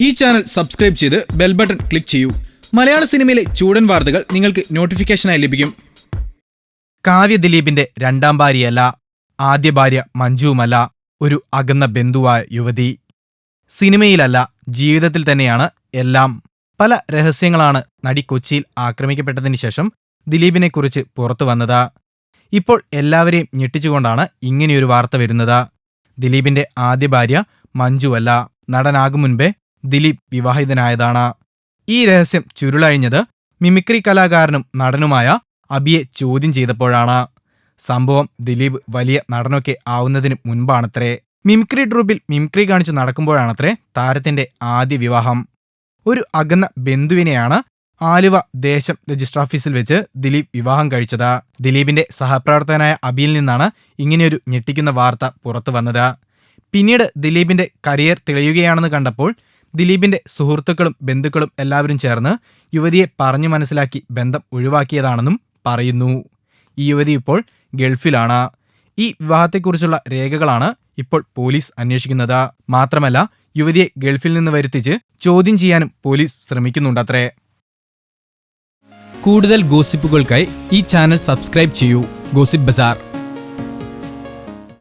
ഈ channel subscribe ചെയ്ത് bell button click ചെയ്യൂ. മലയാള സിനിമയിലെ ചൂടൻ വാർത്തകൾ നിങ്ങൾക്ക് നോട്ടിഫിക്കേഷനായി ലഭിക്കും. കാവ്യ ദിലീപിന്റെ രണ്ടാം ഭാര്യയല്ല ആദ്യ ഭാര്യ മഞ്ജുവുമല്ല ഒരു അകന്ന ബന്ധുവായ യുവതി. സിനിമയിലല്ല ജീവിതത്തിൽ തന്നെയാണ് എല്ലാം. പല രഹസ്യങ്ങളാണ് നടി കൊച്ചിയിൽ ആക്രമിക്കപ്പെട്ടതിന് ശേഷം ദിലീപിനെക്കുറിച്ച് പുറത്തു വന്നത്. ഇപ്പോൾ എല്ലാവരെയും ഞെട്ടിച്ചുകൊണ്ടാണ് ഇങ്ങനെയൊരു വാർത്ത വരുന്നത്. ദിലീപിന്റെ ആദ്യ ഭാര്യ മഞ്ജുവല്ല നടനാകും മുൻപേ ദിലീപ് വിവാഹിതനായതാണ്. ഈ രഹസ്യം ചുരുളഴിഞ്ഞത് മിമിക്രി കലാകാരനും നടനുമായ അബിയെ ചോദ്യം ചെയ്തപ്പോഴാണ്. സംഭവം ദിലീപ് വലിയ നടനൊക്കെ ആവുന്നതിന് മുൻപാണത്രേ. മിമിക്രി ട്രൂപ്പിൽ മിമിക്രി കാണിച്ച് നടക്കുമ്പോഴാണത്രേ താരത്തിന്റെ ആദ്യ വിവാഹം. ഒരു അകന്ന ബന്ധുവിനെയാണ് ആലുവ ദേശം രജിസ്റ്റർ ഓഫീസിൽ വെച്ച് ദിലീപ് വിവാഹം കഴിച്ചത്. ദിലീപിന്റെ സഹപ്രവർത്തകനായ അബിയിൽ നിന്നാണ് ഇങ്ങനെയൊരു ഞെട്ടിക്കുന്ന വാർത്ത പുറത്തു വന്നത്. പിന്നീട് ദിലീപിന്റെ കരിയർ തെളിയുകയാണെന്ന് കണ്ടപ്പോൾ ദിലീപിന്റെ സുഹൃത്തുക്കളും ബന്ധുക്കളും എല്ലാവരും ചേർന്ന് യുവതിയെ പറഞ്ഞു മനസ്സിലാക്കി ബന്ധം ഒഴിവാക്കിയതാണെന്നും പറയുന്നു. ഈ യുവതി ഇപ്പോൾ ഗൾഫിലാണ്. ഈ വിവാഹത്തെക്കുറിച്ചുള്ള രേഖകളാണ് ഇപ്പോൾ പോലീസ് അന്വേഷിക്കുന്നത്. മാത്രമല്ല യുവതിയെ ഗൾഫിൽ നിന്ന് വരുത്തിച്ച് ചോദ്യം ചെയ്യാനും പോലീസ് ശ്രമിക്കുന്നുണ്ടത്രേ. കൂടുതൽ ഗോസിപ്പുകൾക്കായി ഈ ചാനൽ സബ്സ്ക്രൈബ് ചെയ്യൂ. Gossip bazaar.